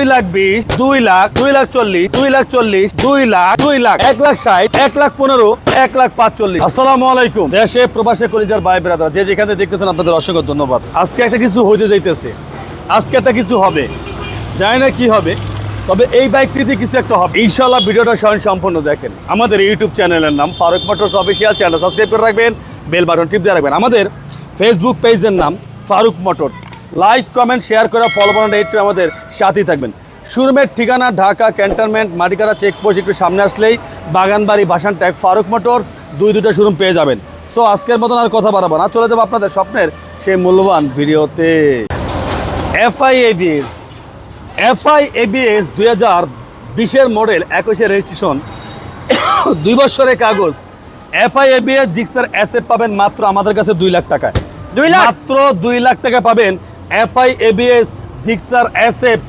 দুই লাখ বিশ, দুই লাখ দুই লাখ চল্লিশ, দুই লাখ চল্লিশ, দুই লাখ দুই লাখ, এক লাখ ষাট, এক লাখ পনেরো, এক লাখ পাঁচচল্লিশ। আসসালাম আলাইকুম। দেশে প্রবাসে কলিজার ভাই বেড়াদার যে যেখানে দেখতেছেন আপনাদের অসংখ্য ধন্যবাদ। আজকে একটা কিছু হইতে যাইতেছে। আজকে একটা কিছু হবে। জানি না কি হবে। তবে এই বাইকটিতে কিছু একটা হবে। ইনশাল্লাহ ভিডিওটা স্বয়ং সম্পূর্ণ দেখেন। আমাদের ইউটিউব চ্যানেলের নাম Faruk Motors official channel. Subscribe করে রাখবেন, বেল বাটন টিপ দিয়ে রাখবেন। আমাদের ফেসবুক পেজের নাম Faruk Motors. Like comment share করে ফলো বাটন এইট করে আমাদের সাথেই থাকবেন। শোরুমের ঠিকানা ঢাকা ক্যান্টনমেন্ট মাটিকারা চেকপোস্ট একটু সামনে আসলেই বাগানবাড়ি বাসান ট্যাগ ফারুক মোটরস দুই দুটো শোরুম পেয়ে যাবেন। সো আজকের মতন আর কথা বাড়াবো না। চলে যাব আপনাদের স্বপ্নের সেই মূল্যবান ভিডিওতে। এফআইএবিএস এফআই এবিএস দুই হাজার বিশের মডেল একুশে রেজিস্ট্রেশন দুই বছরের কাগজ। এফআই এবিএস জিক্সার অ্যাসেট পাবেন মাত্র আমাদের কাছে দুই লাখ টাকায়। দুই লাখ? মাত্র দুই লাখ টাকা পাবেন FI ABS Gixxer SF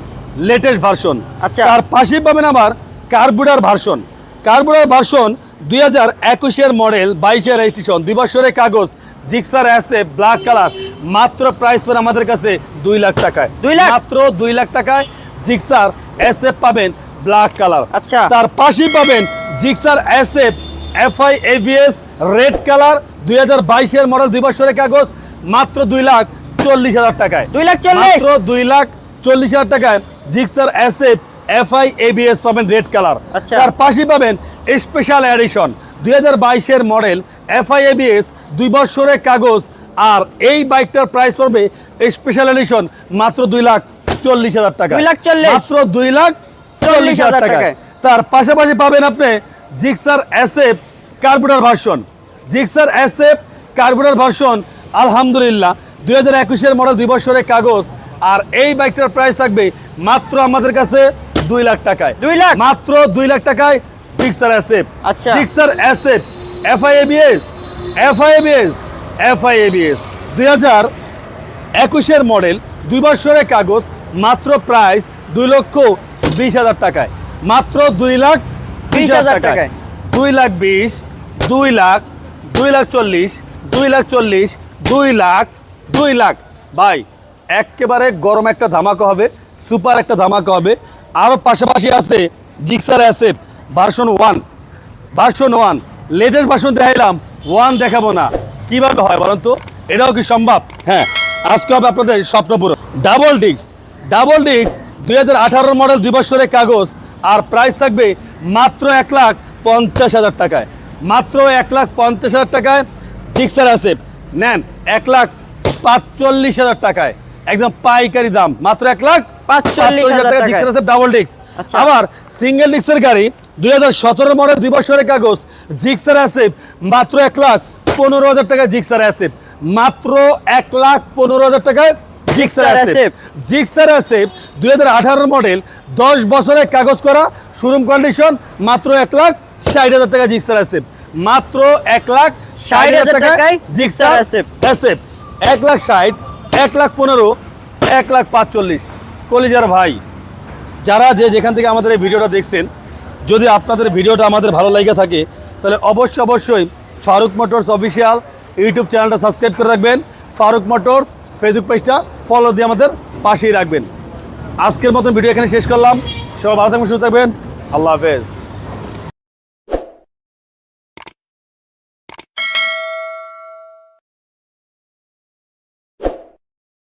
latest version আচ্ছা। তার পাশেই পাবেন আবার কার্বুডার ভার্সন কার্বুডার ভার্সন দুই হাজার একুশের মডেল বাইশের রেজিস্ট্রেশন দুই বছরের কাগজ জিক্সার অ্যাসেট ব্ল্যাক কালার মাত্র প্রাইস পাবেন আমাদের কাছে দুই লাখ টাকায় দুই লাখ? মাত্র দুই লাখ টাকায় জিক্সার এসএফ পাবেন ব্ল্যাক কালার আচ্ছা। তার পাশেই পাবেন Gixxer SF FI ABS red colour দুই হাজার বাইশের মডেল দুই বছরের কাগজ মাত্র দুই লাখ চল্লিশ হাজার টাকায়। দুই লাখ চল্লিশ? দুই লাখ চল্লিশ হাজার টাকায় জিক্সার এসএফ এফআই এবিএস পাবেন রেড কালার আচ্ছা। তার পাশে পাবেন স্পেশাল এডিশন দুই হাজার বাইশের মডেল এফআই এবিএস দুই বছরের কাগজ। আর এই বাইকটার প্রাইস পড়বে স্পেশাল এডিশন মাত্র দুই লাখ চল্লিশ হাজার টাকা দুই লাখ চল্লিশ? মাত্র দুই লাখ চল্লিশ হাজার টাকা টাকায়। তার পাশাপাশি পাবেন আপনি Gixxer SF carburettor version Gixxer SF carburettor version আলহামদুলিল্লাহ। দুই হাজার একুশের মডেল দুই বছরের কাগজ আর এই বাইকটার প্রাইস থাকবে মাত্র আমাদের কাছে দুই লাখ টাকায়। দুই লাখ? মাত্র দুই লাখ টাকায় জিক্সার এসএফ আচ্ছা। Gixxer SF FI ABS FI ABS FI ABS দুই হাজার একুশের মডেল দুই বছরের কাগজ মাত্র প্রাইস দুই লক্ষ বিশ হাজার টাকায়। মাত্র দুই লাখ বিশ হাজার টাকায়। দুই লাখ বিশ দুই লাখ দুই লাখ চল্লিশ দুই লাখ চল্লিশ দুই লাখ দুই লাখ। ভাই, একেবারে গরম একটা ধামাকা হবে, সুপার একটা ধামাকা হবে। আরও পাশাপাশি আছে Gixxer SF version one version one latest version দেখাইলাম ওয়ান দেখাবো না। কীভাবে হয় বলুন তো? এটাও কি সম্ভব? হ্যাঁ আজকে হবে আপনাদের স্বপ্নপুর ডাবল ডিস্ক ডাবল ডিস্ক দুই হাজার আঠারোর মডেল দুই বছরের কাগজ, আর প্রাইস থাকবে মাত্র এক লাখ পঞ্চাশ হাজার টাকায়। মাত্র এক লাখ পঞ্চাশ হাজার টাকায় জিক্সার আছে নেন, এক লাখ পাঁচচল্লিশ হাজার টাকায় একদম পাইকারি দাম মাত্র এক লাখ পাঁচচল্লিশ হাজার টাকায়। জিক্সার আছে ডাবল আচ্ছা। আবার সিঙ্গেল ডিস্কের গাড়ি দুই হাজার সতেরো মডেল দুই বছরের কাগজ জিক্সার অ্যাসেপ মাত্র এক লাখ পনেরো হাজার টাকা জিক্সার অ্যাসেপ মাত্র এক লাখ পনেরো হাজার টাকায় জিক্সার অ্যাসেপ। জিক্সার অ্যাসেপ দুই হাজার আঠারো মডেল দশ বছরের কাগজ করা শোরুম কন্ডিশন মাত্র এক লাখ ষাট হাজার টাকা জিক্সার অ্যাসেপ মাত্র এক লাখ ষাট হাজার টাকায় জিক্সার অ্যাসেপ। এক লাখ ষাট, এক লাখ পনেরো, এক লাখ পাঁচচল্লিশ। কলিজার ভাই, যারা যে যেখান থেকে আমাদের এই ভিডিওটা দেখছেন, যদি আপনাদের ভিডিওটা আমাদের ভালো লাগে থাকে, তাহলে অবশ্যই অবশ্যই ফারুক মোটরস অফিসিয়াল ইউটিউব চ্যানেলটা সাবস্ক্রাইব করে রাখবেন। ফারুক মোটরস ফেসবুক পেজটা ফলো দিয়ে আমাদের পাশেই রাখবেন। আজকের মতন ভিডিও এখানে শেষ করলাম। সবাই ভালো থাকবেন, সুস্থ থাকবেন। আল্লাহ হাফেজ।